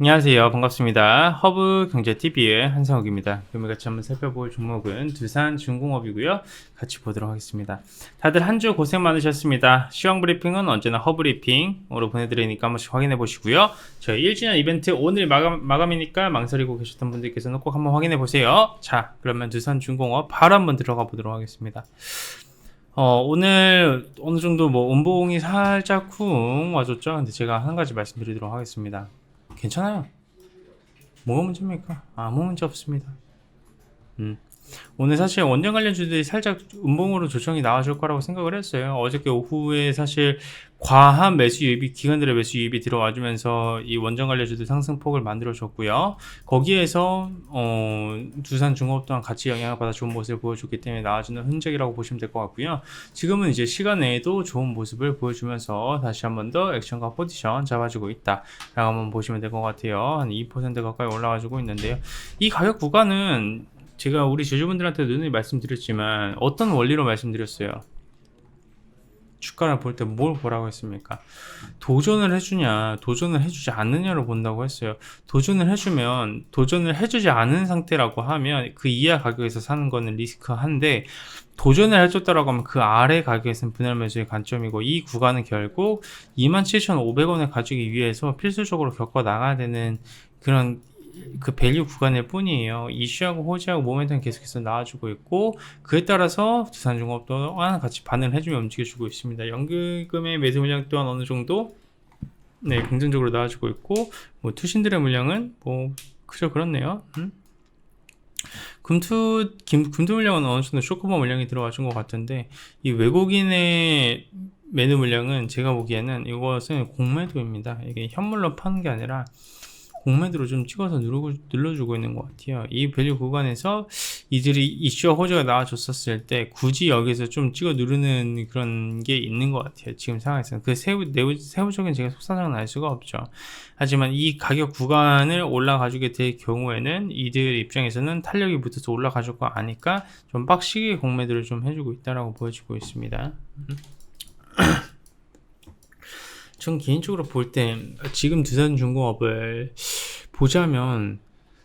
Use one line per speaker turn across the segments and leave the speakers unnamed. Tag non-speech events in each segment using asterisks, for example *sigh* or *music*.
안녕하세요. 반갑습니다. 허브 경제TV의 한상욱입니다. 오늘 같이 한번 살펴볼 종목은 두산 중공업이고요. 같이 보도록 하겠습니다. 다들 한 주 고생 많으셨습니다. 시황 브리핑은 언제나 허브리핑으로 보내드리니까 한 번씩 확인해 보시고요. 저희 1주년 이벤트 오늘 마감, 마감이니까 망설이고 계셨던 분들께서는 꼭 한번 확인해 보세요. 자, 그러면 두산 중공업 바로 한번 들어가 보도록 하겠습니다. 어, 오늘 어느 정도 뭐 음봉이 살짝 쿵 와줬죠. 근데 제가 한 가지 말씀드리도록 하겠습니다. 괜찮아요. 뭐가 문제입니까? 아무 문제 없습니다. 음. 오늘 사실 원전 관련 주들이 살짝 음봉으로 조정이 나와줄 거라고 생각을 했어요. 어저께 오후에 사실 과한 매수 유입이 기관들의 매수 유입이 들어와주면서 이 원전 관련 주들 상승폭을 만들어줬고요. 거기에서 어, 두산 중업 또한 같이 영향을 받아 좋은 모습을 보여줬기 때문에 나와주는 흔적이라고 보시면 될 것 같고요. 지금은 이제 시간 내에도 좋은 모습을 보여주면서 다시 한 번 더 액션과 포지션 잡아주고 있다 라고 한번 보시면 될 것 같아요. 한 2% 가까이 올라가지고 있는데요. 이 가격 구간은 제가 우리 제주분들한테 누누이 말씀드렸지만 어떤 원리로 말씀드렸어요. 주가를 볼 때 뭘 보라고 했습니까? 도전을 해주냐, 도전을 해주지 않느냐로 본다고 했어요. 도전을 해주면, 도전을 해주지 않은 상태라고 하면 그 이하 가격에서 사는 거는 리스크한데, 도전을 해줬다라고 하면 그 아래 가격에서는 분할 매수의 관점이고, 이 구간은 결국 27,500원을 가지기 위해서 필수적으로 겪어 나가야 되는 그런 그 밸류 구간일 뿐이에요. 이슈하고 호지하고 모멘텀 계속해서 나와주고 있고 그에 따라서 두산중업 또한 같이 반응을 해주며 움직여주고 있습니다. 연금의 매수 물량 또한 어느 정도 네 긍정적으로 나와주고 있고 뭐 투신들의 물량은 뭐 그저 그렇네요. 음? 금투 김, 금투 물량은 어느 정도 쇼커버 물량이 들어와 준것 같은데 이 외국인의 매도 물량은 제가 보기에는 이것은 공매도입니다. 이게 현물로 파는 게 아니라 공매도로 좀 찍어서 누르고, 눌러주고 있는 것 같아요. 이 밸류 구간에서 이들이 이슈와 호재가 나와줬었을 때 굳이 여기서 좀 찍어 누르는 그런 게 있는 것 같아요. 지금 상황에서는. 그 세부, 내부, 세부적인 제가 속사정은 알 수가 없죠. 하지만 이 가격 구간을 올라가주게 될 경우에는 이들 입장에서는 탄력이 붙어서 올라가줄 거 아니까 좀 빡시게 공매도를 좀 해주고 있다라고 보여지고 있습니다. *clears throat* 전 개인적으로 볼 때 지금 두산 중공업을 보자면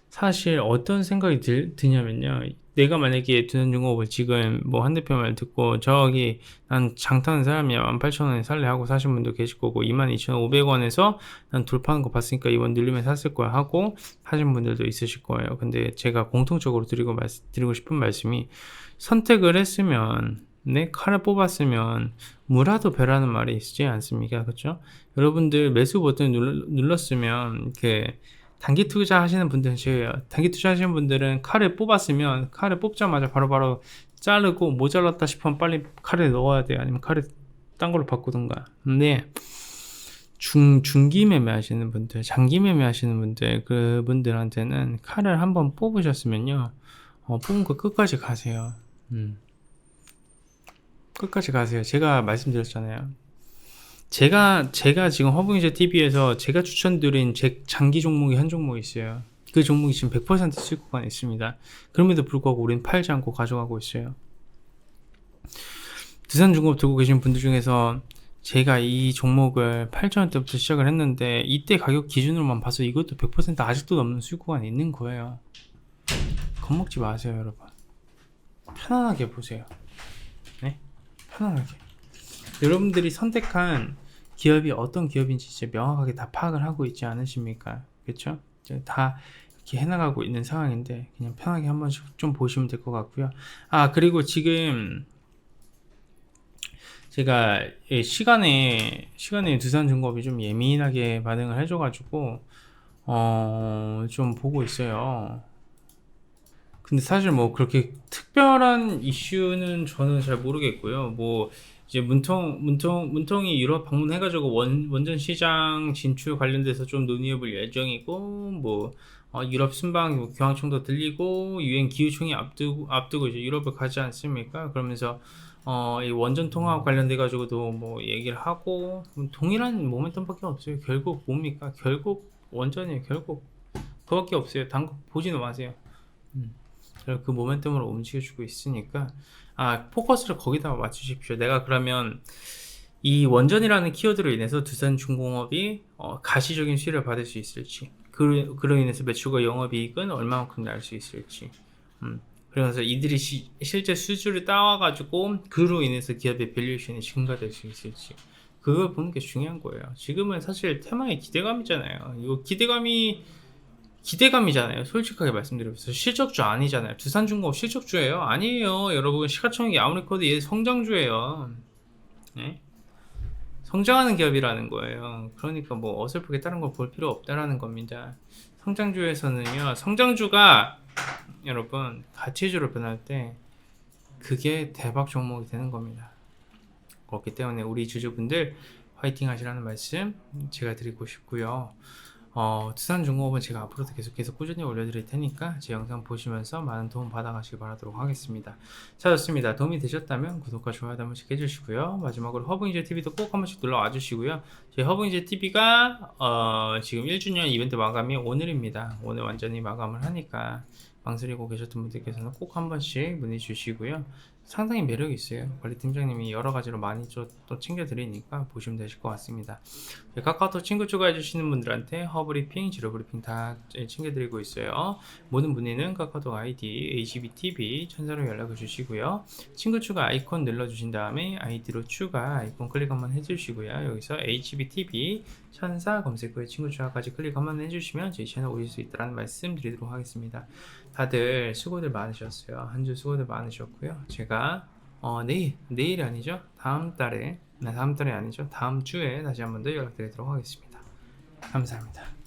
사실 어떤 생각이 들, 드냐면요. 내가 만약에 두산중공업을 지금 뭐 한 대표 말 듣고 저기 난 장타는 사람이야 18,000원에 살래 하고 사신 분도 계실 거고 22,500원에서 난 돌파하는 거 봤으니까 이번 늘리면 샀을 거야 하고 하신 분들도 있으실 거예요. 근데 제가 공통적으로 드리고 말, 드리고 싶은 말씀이 선택을 했으면 네, 칼을 뽑았으면 무라도 배라는 말이 있지 않습니까? 그렇죠? 여러분들 매수 버튼 눌, 눌렀으면 그 단기 투자 하시는 분들은 제예요. 단기 투자 하시는 분들은 칼을 뽑았으면 칼을 뽑자마자 바로 바로 자르고 모자랐다 싶으면 빨리 칼을 넣어야 돼요. 아니면 칼을 딴 걸로 바꾸든가. 근데 중, 중기 매매 하시는 분들, 장기 매매 하시는 분들, 그분들한테는 칼을 한번 뽑으셨으면요. 어, 뽑은 거 끝까지 가세요. 음. 끝까지 가세요. 제가 말씀드렸잖아요. 제가 제가 지금 허브인제 TV에서 제가 추천드린 제 장기 종목이 한 종목이 있어요. 그 종목이 지금 100% 수익구간에 있습니다. 그럼에도 불구하고 우리는 팔지 않고 가져가고 있어요. 두산중공업 들고 계신 분들 중에서 제가 이 종목을 8,000원대부터 시작을 했는데 이때 가격 기준으로만 봐서 이것도 100% 아직도 넘는 수익구간에 있는 거예요. 겁먹지 마세요, 여러분. 편안하게 보세요. 네? 편안하게. 여러분들이 선택한 기업이 어떤 기업인지 진짜 명확하게 다 파악을 하고 있지 않으십니까? 그렇죠? 다 이렇게 해나가고 있는 상황인데 그냥 편하게 한 번씩 좀 보시면 될 것 같고요. 아 그리고 지금 제가 시간에 시간에 두산중공업이 좀 예민하게 반응을 해줘가지고 어 좀 보고 있어요. 근데 사실 뭐 그렇게 특별한 이슈는 저는 잘 모르겠고요. 뭐 이제 문통 문통 문통이 유럽 방문해가지고 원 원전 시장 진출 관련돼서 좀 논의해볼 예정이고 뭐 어, 유럽 순방 뭐 교황청도 들리고 유엔 기후총회 앞두고 앞두고 이제 유럽을 가지 않습니까? 그러면서 어, 이 원전 통합 관련돼 가지고도 뭐 얘기를 하고 뭐 동일한 모멘텀밖에 없어요. 결국 뭡니까? 결국 원전이에요. 결국 그밖에 없어요. 당국 보지는 마세요. 음. 그 모멘텀으로 움직여주고 있으니까 아 포커스를 거기다 맞추십시오. 내가 그러면 이 원전이라는 키워드로 인해서 두산 중공업이 어, 가시적인 수혜를 받을 수 있을지 그, 그로 인해서 매출과 영업이익은 얼마만큼 날 수 있을지. 음. 그래서 이들이 시- 실제 수주를 따와가지고 그로 인해서 기업의 밸류에이션이 증가될 수 있을지. 그걸 보는 게 중요한 거예요. 지금은 사실 테마의 기대감이잖아요. 이거 기대감이 기대감이잖아요. 솔직하게 말씀드리면서 실적주 아니잖아요. 두산중공업 실적주예요? 아니에요. 여러분 시가총액이 아무리커도 얘 성장주예요. 네? 성장하는 기업이라는 거예요. 그러니까 뭐 어설프게 다른 걸 볼 필요 없다라는 겁니다. 성장주에서는요. 성장주가 여러분 가치주로 변할 때 그게 대박 종목이 되는 겁니다. 그렇기 때문에 우리 주주분들 화이팅 하시라는 말씀 제가 드리고 싶고요. 어, 투산중공업은 제가 앞으로도 계속 계속 꾸준히 올려드릴 테니까 제 영상 보시면서 많은 도움 받아가시기 바라도록 하겠습니다. 자, 좋습니다. 도움이 되셨다면 구독과 좋아요 한 번씩 해주시고요. 마지막으로 허브인제 TV도 꼭 한 번씩 눌러와 주시고요. 저희 허브인제 TV가 어, 지금 1주년 이벤트 마감이 오늘입니다. 오늘 완전히 마감을 하니까 망설이고 계셨던 분들께서는 꼭 한 번씩 문의 주시고요. 상당히 매력이 있어요. 관리팀장님이 여러 가지로 많이 좀또 챙겨드리니까 보시면 되실 것 같습니다. 저희 카카오톡 친구 추가해 주시는 분들한테 허브리핑, 지로브리핑 다 챙겨드리고 있어요. 모든 문의는 카카오톡 아이디 HBTV 천사로 연락을 주시고요. 친구 추가 아이콘 눌러주신 다음에 아이디로 추가 아이콘 클릭 한번 해주시고요. 여기서 HBTV 천사 검색 후에 친구 추가까지 클릭 한번 해주시면 저희 채널 오실 수 있다는 말씀 드리도록 하겠습니다. 다들 수고들 많으셨어요. 한 주 수고들 많으셨고요. 제가 어, 내일, 내일이 아니죠? 다음 달에, 네, 다음 달에 아니죠? 다음 주에 다시 한 번 더 연락드리도록 하겠습니다. 감사합니다.